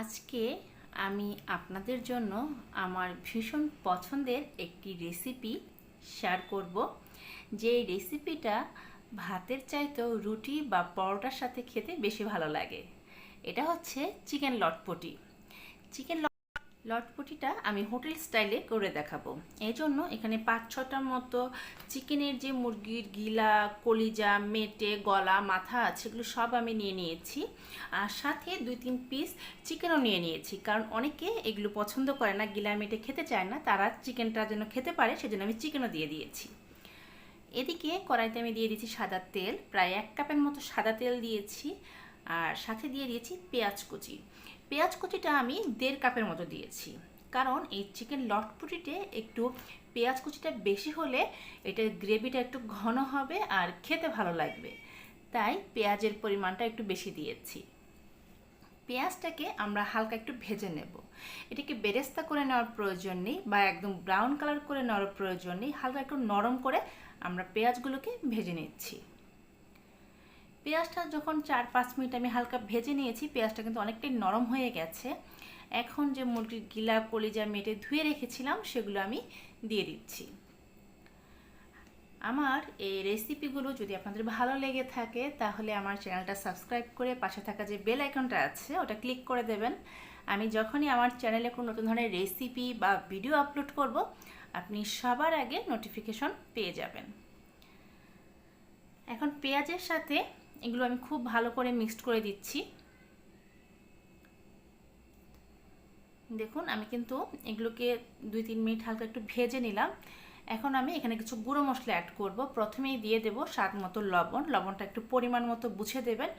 আজকে আমি আপনাদের জন্য আমার ভীষণ পছন্দের একটি রেসিপি শেয়ার করব। যে রেসিপিটা ভাতের চাইতেও রুটি বা পরোটার সাথে খেতে বেশি ভালো লাগে। এটা হচ্ছে চিকেন লটপটি। চিকেন লটপটিটা আমি হোটেল স্টাইলে করে দেখাবো। এই জন্য এখানে পাঁচ ছটার মতো চিকেনের যে মুরগির গিলা, কলিজা, মেটে, গলা, মাথা আছে, এগুলো সব আমি নিয়ে নিয়েছি। আর সাথে দুই তিন পিস চিকেনও নিয়ে নিয়েছি। কারণ অনেকে এগুলো পছন্দ করে না, গিলা, মেটে খেতে চায় না, তারা চিকেনটা যেন খেতে পারে, সেজন্য আমি চিকেনও দিয়ে দিয়েছি। এদিকে কড়াইতে আমি দিয়ে দিয়েছি সাদা তেল, প্রায় এক কাপের মতো সাদা তেল দিয়েছি। আর সাথে দিয়ে দিয়েছি পেঁয়াজ কুচি। পেঁয়াজ কুচিটা আমি দেড় কাপের মতো দিয়েছি। কারণ এই চিকেন লটপুটিতে একটু পেঁয়াজ কুচিটা বেশি হলে এটার গ্রেভিটা একটু ঘন হবে আর খেতে ভালো লাগবে। তাই পেঁয়াজের পরিমাণটা একটু বেশি দিয়েছি। পেঁয়াজটাকে আমরা হালকা একটু ভেজে নেব। এটাকে বেরেস্তা করে নেওয়ার প্রয়োজন নেই বা একদম ব্রাউন কালার করে নেওয়ার প্রয়োজন নেই। হালকা একটু নরম করে আমরা পেঁয়াজগুলোকে ভেজে নিচ্ছি। পেঁয়াজটা যখন চার পাঁচ মিনিট আমি হালকা ভেজে নিয়েছি, পেঁয়াজটা কিন্তু অনেকটাই নরম হয়ে গেছে। এখন যে মুরগির গিলা কলিজা মেটে ধুয়ে রেখেছিলাম, সেগুলো আমি দিয়ে দিচ্ছি। আমার এই রেসিপিগুলো যদি আপনাদের ভালো লেগে থাকে, তাহলে আমার চ্যানেলটা সাবস্ক্রাইব করে পাশে থাকা যে বেল আইকনটা আছে, ওটা ক্লিক করে দেবেন। আমি যখনই আমার চ্যানেলে কোনো নতুন ধরনের রেসিপি বা ভিডিও আপলোড করব, আপনি সবার আগে নোটিফিকেশন পেয়ে যাবেন। এখন পেঁয়াজের সাথে এগুলো আমি খুব ভালো করে মিক্সড করে দিচ্ছি। দেখুন, আমি কিন্তু এগুলোকে দুই তিন মিনিট হালকা একটু ভেজে নিলাম। এখন আমি এখানে কিছু গুঁড়ো মশলা অ্যাড করব। প্রথমেই দিয়ে দেব স্বাদ মতো লবণ। লবণটা একটু পরিমাণ মতো বুঝে দেবেন।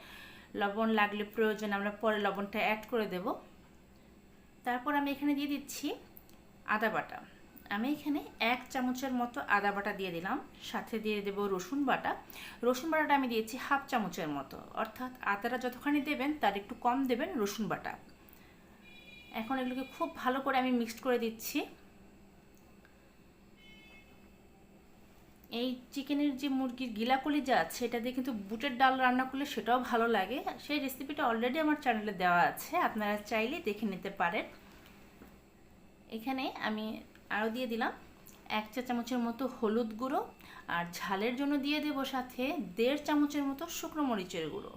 লবণ লাগলে প্রয়োজন, আমরা পরে লবণটা অ্যাড করে দেব। তারপর আমি এখানে দিয়ে দিচ্ছি আদা বাটা। আমি এখানে এক চামচের মতো আদা বাটা দিয়ে দিলাম। সাথে দিয়ে দেব রসুন বাটা। রসুন বাটাটা আমি দিয়েছি হাফ চামচের মতো। অর্থাৎ আদাটা যতখানি দেবেন, তার একটু কম দেবেন রসুন বাটা। এখন এগুলোকে খুব ভালো করে আমি মিক্সড করে দিচ্ছি। এই চিকেনের যে মুরগির গিলাকলি যা আছে, এটা দিয়ে কিন্তু বুটের ডাল রান্না করলে সেটাও ভালো লাগে। সেই রেসিপিটা অলরেডি আমার চ্যানেলে দেওয়া আছে। আপনারা চাইলে দেখে নিতে পারেন। এখানে আমি আরও দিয়ে দিলাম এক চা চামচের মতো হলুদ গুঁড়ো আর ঝালের জন্য দিয়ে দেবো সাথে দেড় চামচের মতো শুকনো মরিচের গুঁড়ো।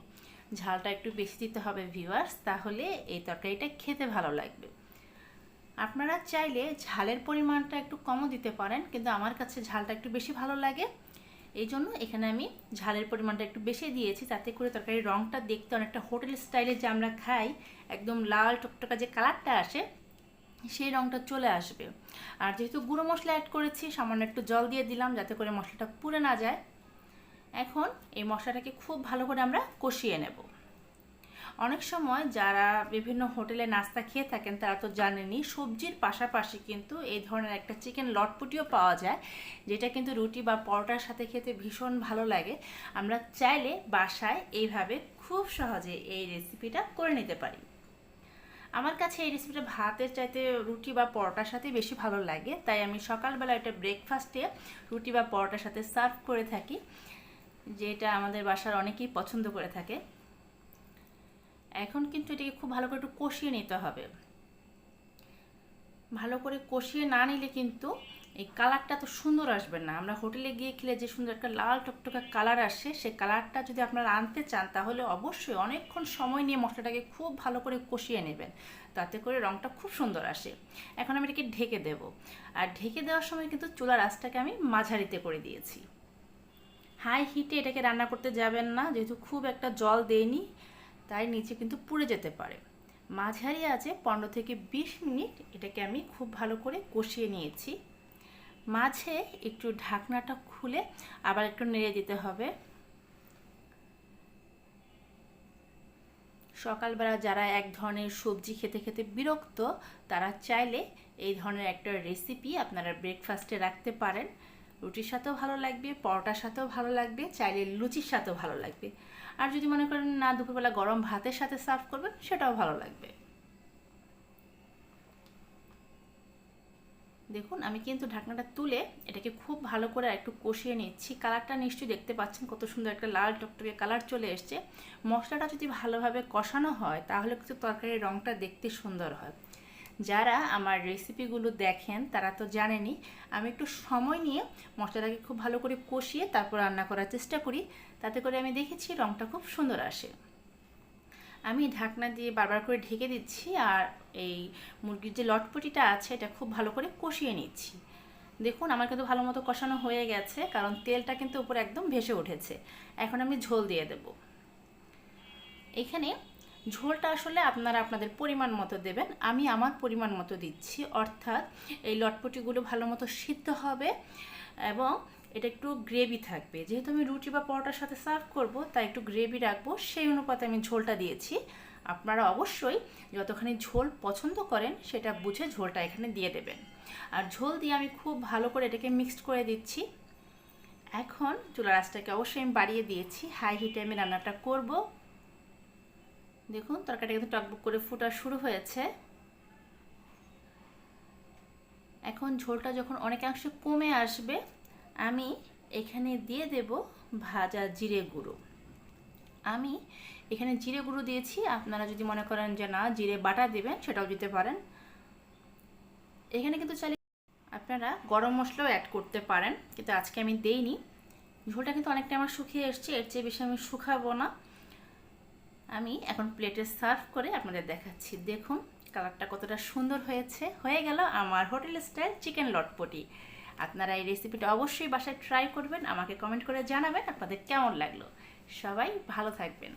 ঝালটা একটু বেশি দিতে হবে ভিউয়ার্স তাহলে এই তরকারিটা খেতে ভালো লাগবে। আপনারা চাইলে ঝালের পরিমাণটা একটু কমও দিতে পারেন, কিন্তু আমার কাছে ঝালটা একটু বেশি ভালো লাগে। এই জন্য এখানে আমি ঝালের পরিমাণটা একটু বেশি দিয়েছি, তাতে করে তরকারির রঙটা দেখতে অনেকটা হোটেল স্টাইলে যে আমরা খাই, একদম লাল টকটকা যে কালারটা আসে সেই রঙটা চলে আসবে। আর যেহেতু গুঁড়ো মশলা অ্যাড করেছি, সামান্য একটু জল দিয়ে দিলাম যাতে করে মশলাটা পুড়ে না যায়। এখন এই মশলাটাকে খুব ভালো করে আমরা কষিয়ে নেব। অনেক সময় যারা বিভিন্ন হোটেলে নাস্তা খেয়ে থাকেন, তারা তো জানেনই, সবজির পাশাপাশি কিন্তু এই ধরনের একটা চিকেন লটপুটিও পাওয়া যায়, যেটা কিন্তু রুটি বা পরোটার সাথে খেতে ভীষণ ভালো লাগে। আমরা চাইলে বাসায় এইভাবে খুব সহজে এই রেসিপিটা করে নিতে পারি। আমার কাছে এই রেসিপিটা ভাতের চাইতে রুটি বা পরোটার সাথে বেশি ভালো লাগে, তাই আমি সকালবেলা এটা ব্রেকফাস্টে রুটি বা পরোটার সাথে সার্ভ করে থাকি, যেটা আমাদের বাসার অনেকেই পছন্দ করে থাকে। এখন কিন্তু এটাকে খুব ভালো করে একটু কষিয়ে নিতে হবে। ভালো করে কষিয়ে না নিলে কিন্তু এই কালারটা তো সুন্দর আসবে না। আমরা হোটেলে গিয়ে খেলে যে সুন্দর একটা লাল টকটকা কালার আসে সেই কালারটা যদি আপনারা আনতে চান, তাহলে অবশ্যই অনেকক্ষণ সময় নিয়ে মশলাটাকে খুব ভালো করে কষিয়ে নেবেন। তাতে করে রঙটা খুব সুন্দর আসে। এখন আমি এটাকে ঢেকে দেব। আর ঢেকে দেওয়ার সময় কিন্তু চুলার আঁচটাকে আমি মাঝারিতে করে দিয়েছি। হাই হিটে এটাকে রান্না করতে যাবেন না, যেহেতু খুব একটা জল দেয়নি, তাই নিচে কিন্তু পুড়ে যেতে পারে। মাঝারি আছে পনেরো থেকে বিশ মিনিট এটাকে আমি খুব ভালো করে কষিয়ে নিয়েছি। মাঝে একটু ঢাকনাটা খুলে আবার একটু নেড়ে দিতে হবে। সকালবেলা যারা এক ধরনের সবজি খেতে খেতে বিরক্ত, তারা চাইলে এই ধরনের একটা রেসিপি আপনারা ব্রেকফাস্টে রাখতে পারেন। রুটির সাথেও ভালো লাগবে, পরোটার সাথেও ভালো লাগবে, চাইলে লুচির সাথেও ভালো লাগবে। আর যদি মনে করেন না দুপুরবেলা গরম ভাতের সাথে সার্ভ করবেন, সেটাও ভালো লাগবে। দেখুন, আমি কিন্তু ঢাকনাটা তুলে এটাকে খুব ভালো করে একটু কষিয়ে নিচ্ছি। কালারটা নিশ্চয়ই দেখতে পাচ্ছেন, কত সুন্দর একটা লাল টকটকে কালার চলে এসছে। মশলাটা যদি ভালোভাবে কষানো হয়, তাহলে কিন্তু তরকারির রঙটা দেখতে সুন্দর হয়। যারা আমার রেসিপিগুলো দেখেন, তারা তো জানেনই, আমি একটু সময় নিয়ে মশলাটাকে খুব ভালো করে কষিয়ে তারপর রান্না করার চেষ্টা করি। তাতে করে আমি দেখেছি রঙটা খুব সুন্দর আসে। আমি ঢাকনা দিয়ে বারবার করে ঢেকে দিচ্ছি আর এই মুরগির যে লটপটিটা আছে, এটা খুব ভালো করে কষিয়ে নিচ্ছি। দেখুন, আমার কিন্তু ভালো মতো কষানো হয়ে গেছে, কারণ তেলটা কিন্তু উপরে একদম ভেসে উঠেছে। এখন আমি ঝোল দিয়ে দেব। এখানে ঝোলটা আসলে আপনারা আপনাদের পরিমাণ মতো দেবেন, আমি আমার পরিমাণ মতো দিচ্ছি। অর্থাৎ এই লটপটিগুলো ভালো মতো সিদ্ধ হবে এবং এটা একটু গ্রেভি থাকবে। যেহেতু আমি রুটি বা পরোটার সাথে সার্ভ করব, তাই একটু গ্রেভি রাখব। সেই অনুপাতে আমি ঝোলটা দিয়েছি। আপনারা অবশ্যই যতখানি ঝোল পছন্দ করেন, সেটা বুঝে ঝোলটা এখানে দিয়ে দেবেন। আর ঝোল দিয়ে আমি খুব ভালো করে এটাকে মিক্সড করে দিচ্ছি। এখন চুলা রাসটাকে অবশ্যই আমি বাড়িয়ে দিয়েছি। হাই হিটে আমি রান্নাটা করব। দেখুন, তরকারিটা কিন্তু টকবক করে ফুটা শুরু হয়েছে। এখন ঝোলটা যখন অনেকাংশে কমে আসবে আমি এখানে দিয়ে দেব ভাজা জিরে গুঁড়ো। আমি এখানে জিরে গুঁড়ো দিয়েছি। আপনারা যদি মনে করেন যে না, জিরে বাটা দেবেন, সেটাও দিতে পারেন। এখানে কিন্তু চাইলে আপনারা গরম মশলাও অ্যাড করতে পারেন, কিন্তু আজকে আমি দেইনি। ঝোলটা কিন্তু অনেকটা আমার শুকিয়ে এসছে, এর চেয়ে বেশি আমি শুকাবো না। আমি এখন প্লেটে সার্ভ করে আপনাদের দেখাচ্ছি। দেখুন কালারটা কতটা সুন্দর হয়েছে। হয়ে গেল আমার হোটেল স্টাইল চিকেন লটপটি। আপনারা এই রেসিপিটা অবশ্যই বাসায় ট্রাই করবেন, আমাকে কমেন্ট করে জানাবেন আপনাদের কেমন লাগল। সবাই ভালো থাকবেন।